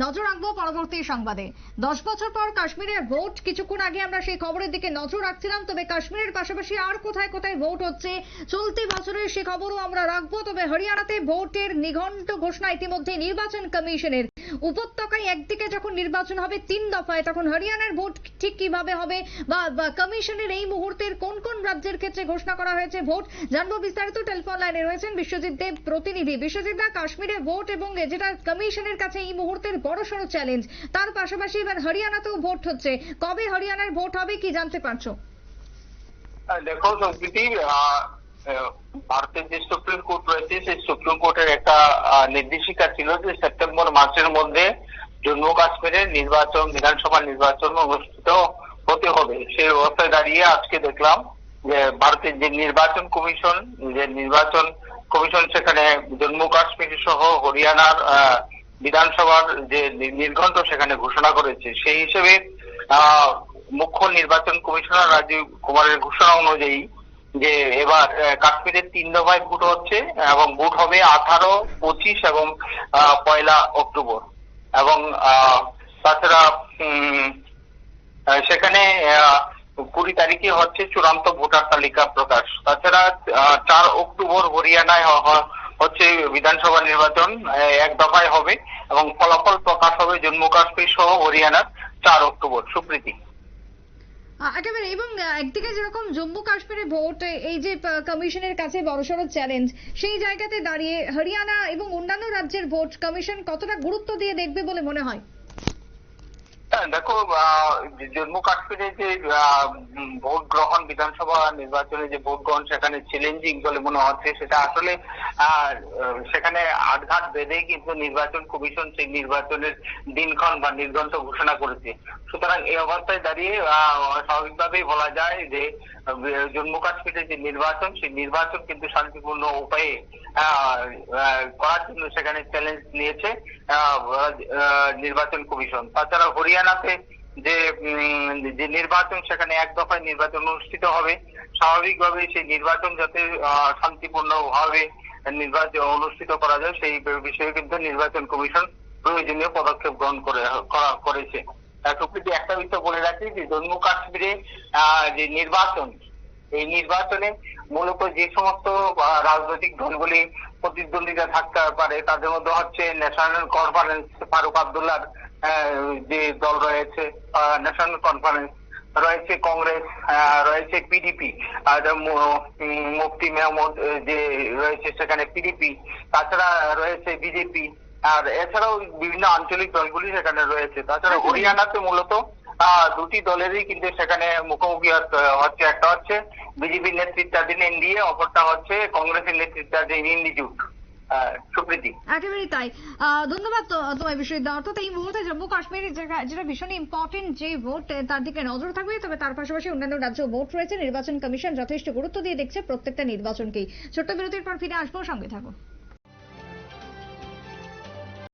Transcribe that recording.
নজর রাখব পরবর্তী সংবাদে। দশ বছর পর কাশ্মীরের ভোট। কিছুক্ষণ আগে আমরা সেই খবরের দিকে নজর রাখছিলাম, তবে কাশ্মীরের পাশাপাশি আর কোথায় কোথায় ভোট হচ্ছে চলতি বছরের সে খবরও আমরা রাখব। তবে হরিয়ানাতে ভোটের নিঘণ্ট ঘোষণা ইতিমধ্যে নির্বাচন কমিশনের। উপত্যকায় একদিকে যখন নির্বাচন হবে তিন দফায়, তখন হরিয়ানার ভোট ঠিক কীভাবে হবে বা কমিশনের এই মুহূর্তের কোন কোন রাজ্যের ক্ষেত্রে ঘোষণা করা হয়েছে ভোট, জানব বিস্তারিত টেলিফোন লাইনে রয়েছেন বিশ্বজিৎ দেব প্রতিনিধি। বিশ্বজিৎ দা, কাশ্মীরে ভোট এবং যেটা কমিশনের কাছে এই মুহূর্তের বড়সড় চ্যালেঞ্জ তার পাশাপাশি এবার হরিয়ানাতেও ভোট হচ্ছে। কবে হরিয়ানার ভোট হবে কি জানতে পারছ? দেখো সংস্কৃতি ভারতের যে সুপ্রিম কোর্ট রয়েছে, সেই সুপ্রিম কোর্টের একটা নির্দেশিকা ছিল যে সেপ্টেম্বর মাসের মধ্যে জম্মু কাশ্মীরের নির্বাচন, বিধানসভা নির্বাচন অনুষ্ঠিত হতে হবে। সেই অবস্থায় দাঁড়িয়ে আজকে দেখলাম যে ভারতের যে নির্বাচন কমিশন, যে নির্বাচন কমিশন সেখানে জম্মু কাশ্মীর সহ হরিয়ানার বিধানসভার যে নির্ঘণ্ট সেখানে ঘোষণা করেছে, সেই হিসেবে মুখ্য নির্বাচন কমিশনার রাজীব কুমারের ঘোষণা অনুযায়ী যে এবার কাশ্মীরের তিন দফায় ভোট হচ্ছে এবং ভোট হবে আঠারো, পঁচিশ এবং পয়লা অক্টোবর। এবং তাছাড়া সেখানে কুড়ি তারিখে হচ্ছে চূড়ান্ত ভোটার তালিকা প্রকাশ। তাছাড়া চার অক্টোবর হরিয়ানায় হচ্ছে বিধানসভা নির্বাচন এক দফায় হবে এবং ফলাফল প্রকাশ হবে জম্মু কাশ্মীর সহ হরিয়ানার চার অক্টোবর। সুপ্রীতি। একেবারে এবং একদিকে যেরকম জম্মু কাশ্মীরে ভোট এই যে কমিশনের কাছে বড়সড় চ্যালেঞ্জ সেই জায়গাতে দাঁড়িয়ে হরিয়ানা এবং অন্যান্য রাজ্যের ভোট কমিশন কতটা গুরুত্ব দিয়ে দেখবে বলে মনে হ্যাঁ, দেখো আহ, জম্মু কাশ্মীরে যে ভোট গ্রহণ বিধানসভা নির্বাচনে যে ভোট গ্রহণ সেখানে চ্যালেঞ্জিং বলে মনে হচ্ছে। সেটা আসলে সেখানে আটঘাট বেঁধে কিন্তু নির্বাচন কমিশন সেই নির্বাচনের দিনক্ষণ বা নির্ঘণ্ট ঘোষণা করেছে। সুতরাং এই অবস্থায় দাঁড়িয়ে স্বাভাবিকভাবেই বলা যায় যে জম্মু কাশ্মীরের যে নির্বাচন সেই নির্বাচন কিন্তু শান্তিপূর্ণ উপায়ে করার জন্য সেখানে চ্যালেঞ্জ নিয়েছে নির্বাচন কমিশন। তাছাড়া হরিয়ানাতে যে যে নির্বাচন, সেখানে এক দফায় নির্বাচন অনুষ্ঠিত হবে। স্বাভাবিকভাবে সেই নির্বাচন যাতে শান্তিপূর্ণভাবে নির্বাচন অনুষ্ঠিত করা যায়, সেই বিষয়ে কিন্তু নির্বাচন কমিশন প্রয়োজনীয় পদক্ষেপ গ্রহণ করে, করা- করেছে। সুপ্রীতি একটা বিষয় বলে রাখি যে, জম্মু কাশ্মীরে যে নির্বাচন, এই নির্বাচনে মূলত যে সমস্ত রাজনৈতিক দলগুলি প্রতিদ্বন্দ্বিতা থাকতে পারে তাদের মধ্যে হচ্ছে ন্যাশনাল কনফারেন্স ফারুক আবদুল্লার যে দল রয়েছে ন্যাশনাল কনফারেন্স রয়েছে কংগ্রেস রয়েছে পিডিপি মুফতি মেহমুদ যে রয়েছে সেখানে পিডিপি তাছাড়া রয়েছে বিজেপি আর এছাড়াও বিভিন্ন আঞ্চলিক দলগুলি সেখানে রয়েছে তাছাড়া আচ্ছা। হরিয়ানাতে মূলত দুটি দলেরই কিন্তু সেখানে মুখোমুখি হচ্ছে- একটা হচ্ছে বিজেপির নেতৃত্বাধীন এনডিএ, অপরটা হচ্ছে কংগ্রেসের নেতৃত্বাধীন ইন্ডি জোট তাই। ধন্যবাদ তো- তোমায় বিষয় অর্থাৎ এই মুহূর্তে জম্মু যেটা ভীষণ ইম্পর্টেন্ট যে ভোট তার দিকে নজর থাকবে। তবে তার পাশাপাশি অন্যান্য রাজ্য ভোট রয়েছে। নির্বাচন কমিশন যথেষ্ট গুরুত্ব দিয়ে দেখছে প্রত্যেকটা নির্বাচনকেই। ছোট্ট বিরতির পর ফিরে আসব, সঙ্গে থাকো।